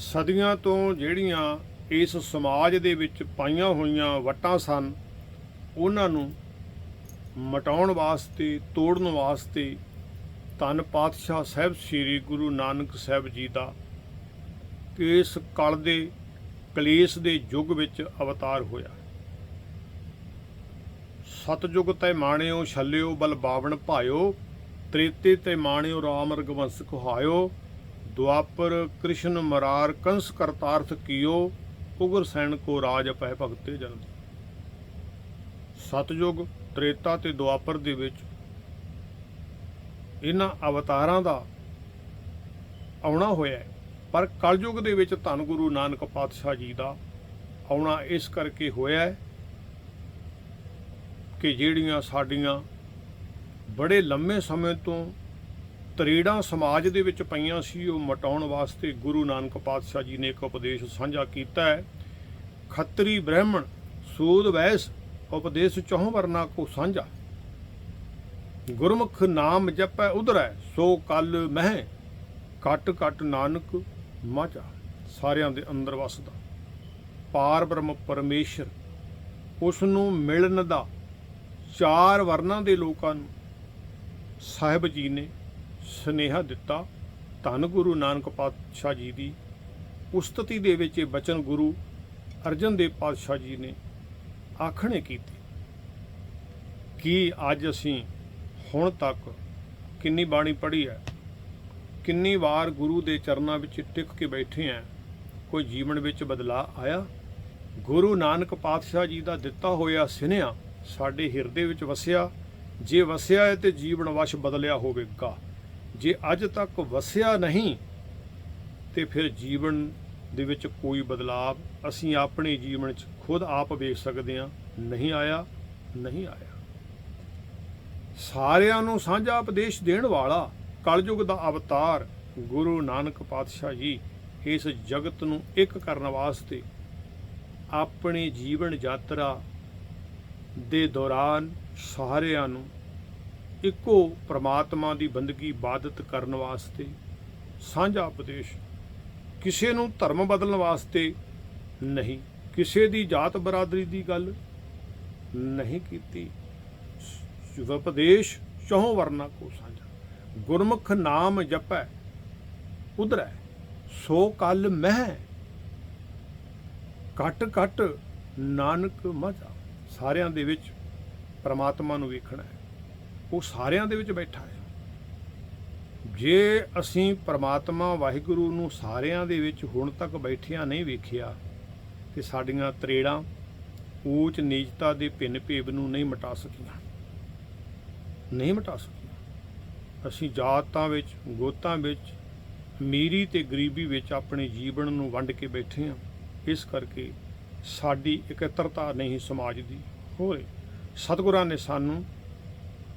ਸਦੀਆਂ ਤੋਂ ਜਿਹੜੀਆਂ ਇਸ ਸਮਾਜ ਦੇ ਵਿੱਚ ਪਾਈਆਂ ਹੋਈਆਂ ਵਟਾਂ ਸਨ, ਉਹਨਾਂ ਨੂੰ ਮਟਾਉਣ ਵਾਸਤੇ, ਤੋੜਨ ਵਾਸਤੇ ਧੰਨ ਪਾਤਸ਼ਾਹ ਸਾਹਿਬ ਸ੍ਰੀ ਗੁਰੂ ਨਾਨਕ ਸਾਹਿਬ ਜੀ ਦਾ ਇਸ ਕਲ ਦੇ ਕਲੇਸ਼ ਦੇ ਯੁੱਗ ਵਿੱਚ ਅਵਤਾਰ ਹੋਇਆ। ਸਤਜੁਗ ਤੈ ਮਾਣਿਓ ਛੱਲਿਓ, ਬਲ ਬਾਵਣ ਭਾਇਓ, ਤ੍ਰੇਤੇ ਤੇ ਮਾਣਿਓ ਰਾਮ ਰਗਵੰਸ ਕੁਹਾਇਓ ਦੁਆਪਰ ਕ੍ਰਿਸ਼ਨ ਮਰਾਰ ਕੰਸ ਕਰਤਾਰਥ ਕੀਓ, ਉਗਰ ਸੈਨ ਕੋ ਰਾਜ ਪੈ ਭਗਤੇ ਜਨ ਸਤਜੁਗ ਤ੍ਰੇਤਾ ਤੇ ਦੁਆਪਰ ਦੇ ਵਿੱਚ ਇਹਨਾਂ ਅਵਤਾਰਾਂ ਦਾ ਆਉਣਾ ਹੋਇਆ ਹੈ, ਪਰ ਕਲਯੁਗ ਦੇ ਵਿੱਚ ਧੰਨ ਗੁਰੂ ਨਾਨਕ ਪਾਤਸ਼ਾਹ ਜੀ ਦਾ ਆਉਣਾ ਇਸ ਕਰਕੇ ਹੋਇਆ ਹੈ ਕਿ ਜਿਹੜੀਆਂ ਸਾਡੀਆਂ ਬੜੇ ਲੰਮੇ ਸਮੇਂ ਤੋਂ ਤਰੇੜਾਂ ਸਮਾਜ ਦੇ ਵਿੱਚ ਪਈਆਂ ਸੀ, ਉਹ ਮਟਾਉਣ ਵਾਸਤੇ ਗੁਰੂ ਨਾਨਕ ਪਾਤਸ਼ਾਹ ਜੀ ਨੇ ਇੱਕ ਉਪਦੇਸ਼ ਸਾਂਝਾ ਕੀਤਾ ਹੈ। ਖੱਤਰੀ ਬ੍ਰਾਹਮਣ ਸੂਦ ਵੈਸ ਉਪਦੇਸ਼ ਚੌਹ ਵਰਨਾ ਕੋ ਸਾਂਝਾ। ਗੁਰਮੁਖ ਨਾਮ ਜਪੈ ਉਧਰੈ, ਸੋ ਕਲ ਮਹਿ, ਕਟ ਕਟ ਨਾਨਕ ਮਾਝਾ। ਸਾਰਿਆਂ ਦੇ ਅੰਦਰ ਵਸਦਾ। ਪਾਰ ਬ੍ਰਹਮ ਪਰਮੇਸ਼ਰ ਉਸ ਨੂੰ ਮਿਲਣ ਦਾ ਚਾਰ ਵਰਨਾਂ ਦੇ ਲੋਕਾਂ ਨੂੰ ਸਾਹਿਬ ਜੀ ਨੇ ਸੁਨੇਹਾ ਦਿੱਤਾ, ਧੰਨ ਗੁਰੂ ਨਾਨਕ ਪਾਤਸ਼ਾਹ ਜੀ ਦੀ। ਉਸਤਤੀ ਦੇ ਵਿੱਚ ਇਹ ਬਚਨ ਗੁਰੂ ਅਰਜਨ ਦੇਵ ਪਾਤਸ਼ਾਹ ਜੀ ਨੇ ਆਖਣੇ ਕੀਤੇ। ਕੀ ਅੱਜ ਅਸੀਂ ਹੁਣ ਤੱਕ ਕਿੰਨੀ ਬਾਣੀ ਪੜ੍ਹੀ ਹੈ? ਕਿੰਨੀ ਵਾਰ ਗੁਰੂ ਦੇ ਚਰਨਾਂ ਵਿੱਚ ਟਿਕ ਕੇ ਬੈਠੇ ਆ ਕੋਈ ਜੀਵਨ ਵਿੱਚ ਬਦਲਾਅ ਆਇਆ? ਗੁਰੂ ਨਾਨਕ ਪਾਤਸ਼ਾਹ ਜੀ ਦਾ ਦਿੱਤਾ ਹੋਇਆ ਸਿਨੇਹਾ ਸਾਡੇ ਹਿਰਦੇ ਵਿੱਚ ਵਸਿਆ। ਜੇ ਵਸਿਆ ਹੈ ਤੇ ਜੀਵਨ ਵਸ਼ ਬਦਲਿਆ ਹੋਵੇਗਾ। ਜੇ ਅੱਜ ਤੱਕ ਵਸਿਆ ਨਹੀਂ, ਤੇ ਫਿਰ ਜੀਵਨ ਦੇ ਵਿੱਚ ਕੋਈ ਬਦਲਾਅ ਅਸੀਂ ਆਪਣੇ ਜੀਵਨ 'ਚ ਖੁਦ ਆਪ ਵੇਖ ਸਕਦੇ ਹਾਂ, ਨਹੀਂ ਆਇਆ ਨਹੀਂ ਆਇਆ। ਸਾਰਿਆਂ ਨੂੰ ਸਾਂਝਾ ਉਪਦੇਸ਼ ਦੇਣ ਵਾਲਾ ਕਲਯੁਗ ਦਾ ਅਵਤਾਰ ਗੁਰੂ ਨਾਨਕ ਪਾਤਸ਼ਾਹ ਜੀ ਇਸ ਜਗਤ ਨੂੰ ਇੱਕ ਕਰਨ ਵਾਸਤੇ ਆਪਣੇ ਜੀਵਨ ਯਾਤਰਾ ਦੇ ਦੌਰਾਨ ਸਾਰਿਆਂ ਨੂੰ ਇੱਕੋ ਪ੍ਰਮਾਤਮਾ ਦੀ ਬੰਦਗੀ ਬਾਦਤ ਕਰਨ ਵਾਸਤੇ, ਸਾਂਝਾ ਉਪਦੇਸ਼ ਕਿਸੇ ਨੂੰ ਧਰਮ ਬਦਲਣ ਵਾਸਤੇ ਨਹੀਂ, ਕਿਸੇ ਦੀ ਜਾਤ ਬਰਾਦਰੀ ਦੀ ਗੱਲ ਨਹੀਂ ਕੀਤੀ। ਉਪਦੇਸ਼ ਚੌਹ ਵਰਨਾ ਕੋ ਸਾਂਝਾ। ਗੁਰਮੁਖ ਨਾਮ ਜਪੈ, ਉਧਰੈ, ਸੋ ਕਲ ਮਹਿ। ਕਟ ਕਟ ਨਾਨਕ ਮਜਾ ਸਾਰਿਆਂ ਦੇ ਵਿੱਚ ਪ੍ਰਮਾਤਮਾ ਨੂੰ ਵੇਖਣਾ ਹੈ। ਉਹ ਸਾਰਿਆਂ ਦੇ ਵਿੱਚ ਬੈਠਾ ਹੈ। ਜੇ ਅਸੀਂ ਪ੍ਰਮਾਤਮਾ ਵਾਹਿਗੁਰੂ ਨੂੰ ਸਾਰਿਆਂ ਦੇ ਵਿੱਚ ਹੁਣ ਤੱਕ ਬੈਠਿਆਂ ਨਹੀਂ ਵੇਖਿਆ, ਤੇ ਸਾਡੀਆਂ ਤਰੇੜਾਂ ਊਚ ਨੀਚਤਾ ਦੇ ਭਿੰਨ ਭੇਵ ਨੂੰ ਨਹੀਂ ਮਿਟਾ ਸਕੀਆਂ। ਨਹੀਂ ਮਿਟਾ ਸਕੀਆਂ। ਅਸੀਂ ਜਾਤਾਂ ਵਿੱਚ, ਗੋਤਾਂ ਵਿੱਚ, ਅਮੀਰੀ ਤੇ ਗਰੀਬੀ ਵਿੱਚ ਆਪਣੇ ਜੀਵਨ ਨੂੰ ਵੰਡ ਕੇ ਬੈਠੇ ਹਾਂ। ਇਸ ਕਰਕੇ ਸਾਡੀ ਇਕੱਤਰਤਾ ਨਹੀਂ ਸਮਾਜ ਦੀ। ਹੋਏ। ਸਤਿਗੁਰਾਂ ਨੇ ਸਾਨੂੰ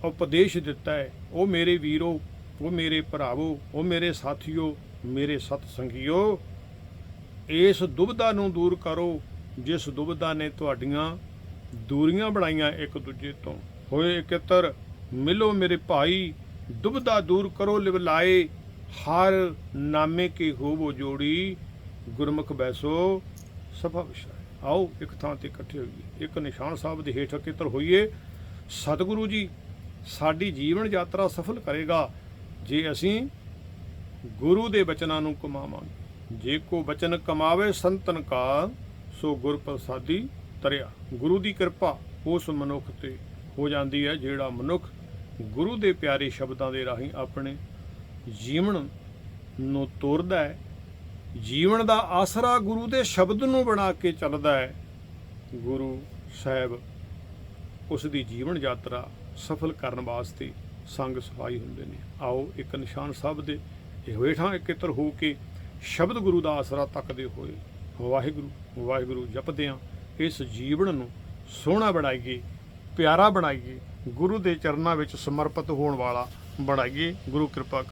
ਉਪਦੇਸ਼ ਦਿੱਤਾ ਹੈ। ਉਹ ਮੇਰੇ ਵੀਰੋ, ਉਹ ਮੇਰੇ ਭਰਾਵੋ, ਉਹ ਮੇਰੇ ਸਾਥੀਓ, ਮੇਰੇ ਸਤ ਸੰਗੀਓ ਇਸ ਦੁਬਧਾ ਨੂੰ ਦੂਰ ਕਰੋ, ਜਿਸ ਦੁਬਧਾ ਨੇ ਤੁਹਾਡੀਆਂ ਦੂਰੀਆਂ ਬਣਾਈਆਂ ਇੱਕ ਦੂਜੇ ਤੋਂ। ਹੋਏ ਇਕੱਤਰ, ਮਿਲੋ ਮੇਰੇ ਭਾਈ ਦੁਬਦਾ ਦੂਰ ਕਰੋ ਲਿਵਲਾਏ ਹਰ ਨਾਮੇ ਕੀ ਹੋਵੋ ਜੋੜੀ। ਗੁਰਮੁਖ ਬੈਸੋ, ਸਭਾ ਵਿਸ਼ਾ ਆਓ ਇੱਕ ਥਾਂ ਤੇ ਇਕੱਠੇ ਹੋਈਏ। ਇੱਕ ਨਿਸ਼ਾਨ ਸਾਹਿਬ ਦੇ ਹੇਠ ਇਕੱਤਰ ਹੋਈਏ। ਸਤਿਗੁਰੂ ਜੀ ਸਾਡੀ ਜੀਵਨ ਯਾਤਰਾ ਸਫਲ ਕਰੇਗਾ ਜੇ ਅਸੀਂ ਗੁਰੂ ਦੇ ਬਚਨਾਂ ਨੂੰ ਕਮਾਵਾਂਗੇ। ਜੇ ਕੋ ਬਚਨ ਕਮਾਵੇ ਸੰਤਨ ਕਾ, ਸੋ ਗੁਰ ਪ੍ਰਸਾਦੀ ਤਰਿਆ। ਗੁਰੂ ਦੀ ਕਿਰਪਾ ਉਸ ਮਨੁੱਖ ਤੇ ਹੋ ਜਾਂਦੀ ਹੈ, ਜਿਹੜਾ ਮਨੁੱਖ ਗੁਰੂ ਦੇ ਪਿਆਰੇ ਸ਼ਬਦਾਂ ਦੇ ਰਾਹੀਂ ਆਪਣੇ ਜੀਵਨ ਨੂੰ ਤੋਰਦਾ ਹੈ। ਜੀਵਨ ਦਾ ਆਸਰਾ ਗੁਰੂ ਦੇ ਸ਼ਬਦ ਨੂੰ ਬਣਾ ਕੇ ਚੱਲਦਾ ਹੈ। ਗੁਰੂ ਸਾਹਿਬ ਉਸ ਦੀ ਜੀਵਨ ਯਾਤਰਾ ਸਫਲ ਕਰਨ ਵਾਸਤੇ ਸੰਗ ਸਫ਼ਾਈ ਹੁੰਦੇ ਨੇ। ਆਓ ਇੱਕ ਨਿਸ਼ਾਨ ਸਾਹਿਬ ਦੇ ਇਹ ਹੇਠਾਂ ਇਕੱਤਰ ਹੋ ਕੇ ਸ਼ਬਦ ਗੁਰੂ ਦਾ ਆਸਰਾ ਤੱਕਦੇ ਹੋਏ ਵਾਹਿਗੁਰੂ ਵਾਹਿਗੁਰੂ ਜਪਦੇ ਹਾਂ। ਇਸ ਜੀਵਨ ਨੂੰ ਸੋਹਣਾ ਬਣਾਈਏ, ਪਿਆਰਾ ਬਣਾਈਏ, ਗੁਰੂ ਦੇ ਚਰਨਾਂ ਵਿੱਚ ਸਮਰਪਿਤ ਹੋਣ ਵਾਲਾ ਬਣਾਈਏ। ਗੁਰੂ ਕਿਰਪਾ